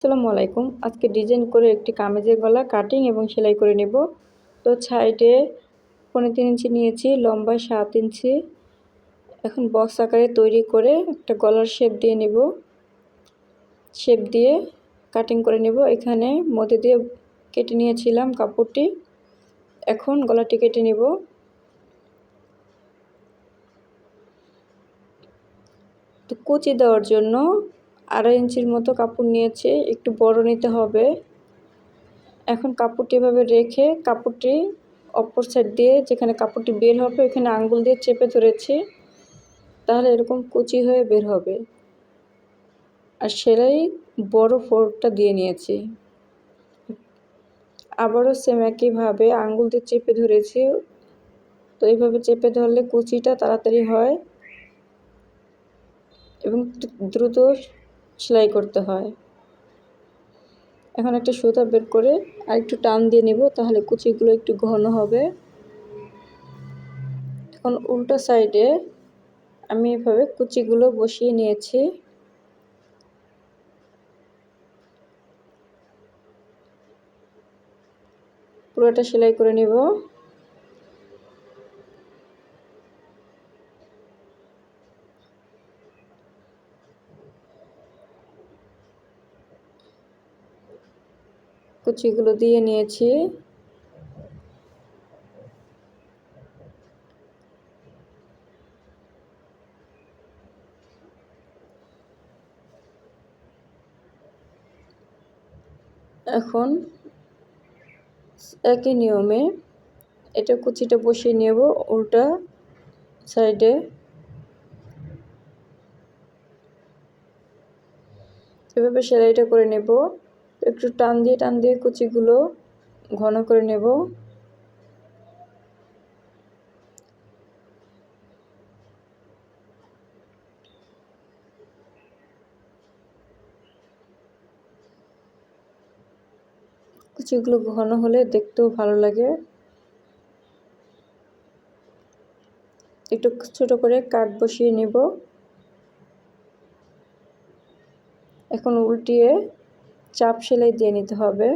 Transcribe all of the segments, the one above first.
আসসালামু আলাইকুম। আজকে ডিজাইন করে একটি কামিজের গলা কাটিং এবং সেলাই করে নেব। তো সাইডে পনেরো তিন ইঞ্চি নিয়েছি, লম্বা সাত ইঞ্চি। এখন বক্স আকারে তৈরি করে একটা গলার শেপ দিয়ে নেব। শেপ দিয়ে কাটিং করে নেব। এখানে মধ্যে দিয়ে কেটে নিয়েছিলাম কাপড়টি। এখন গলাটি কেটে নেব। তো কুচি দেওয়ার জন্য আড়াই ইঞ্চির মতো কাপড় নিয়েছি, একটু বড় নিতে হবে। এখন কাপড়টি এভাবে রেখে কাপড়টি অপর সাইড দিয়ে যেখানে কাপড়টি বের হবে ওখানে আঙ্গুল দিয়ে চেপে ধরেছি, তাহলে এরকম কুচি হয়ে বের হবে। আর সেলাই বড় ফোরটা দিয়ে নিয়েছি। আবারও সেম একইভাবে আঙ্গুল দিয়ে চেপে ধরেছি, তো এইভাবে চেপে ধরলে কুচিটা তাড়াতাড়ি হয় এবং দ্রুত সেলাই করতে হয়। এখন একটা সুতা বের করে আর একটু টান দিয়ে নিব, তাহলে কুচিগুলো একটু ঘন হবে। এখন উল্টো সাইডে আমি এভাবে কুচিগুলো বসিয়ে নিয়েছি। পুরোটা সেলাই করে নিব। কুচিগুলো দিয়ে নিয়েছি। এখন একই নিয়মে এটা কুচিটা বসিয়ে নেব উল্টা সাইডে। এভাবে সেলাইটা করে নেব। একটু টান দিয়ে টান দিয়ে কুচিগুলো ঘন করে নেব। কুচিগুলো ঘন হলে দেখতেও ভালো লাগে। একটু ছোট করে কাট বসিয়ে নেব। এখন উল্টিয়ে চাপ সেলাই দিয়ে নিতে হবে।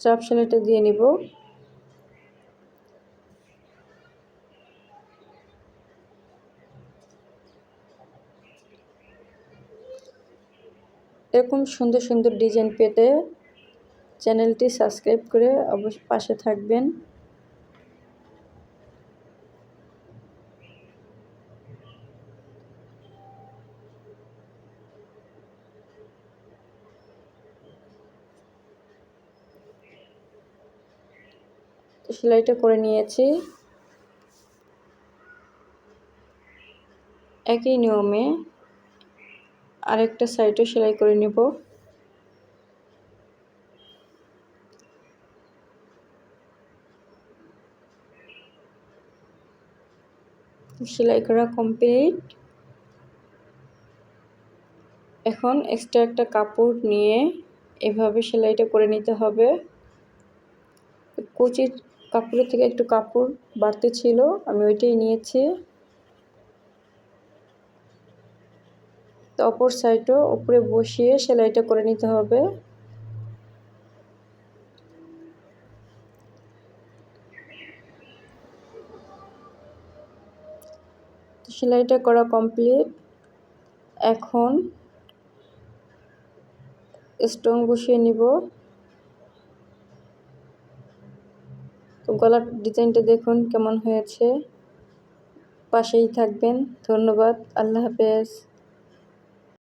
চাপ সেলাইটা দিয়ে নিব। এরকম সুন্দর সুন্দর ডিজাইন পেতে চ্যানেলটি সাবস্ক্রাইব করে অবশ্য পাশে থাকবেন। সেলাইটা করে নিয়েছি। একই নিয়মে আরেকটা সাইডে সেলাই করে নেব। সেলাই করা কমপ্লিট। এখন এক্সট্রা একটা কাপড় নিয়ে এভাবে সেলাইটা করে নিতে হবে। কুচির কাপড়ের থেকে একটু কাপড় বাড়তে ছিল, আমি ওইটাই নিয়েছি। তো অপর সাইডও উপরে বসিয়ে সেলাইটা করে নিতে হবে। সেলাইটা করা কমপ্লিট এখন স্টোন বসিয়ে নিব। তো গলার ডিজাইনটা দেখুন কেমন হয়েছে। পাশেই থাকবেন। ধন্যবাদ। আল্লাহ হাফেজ।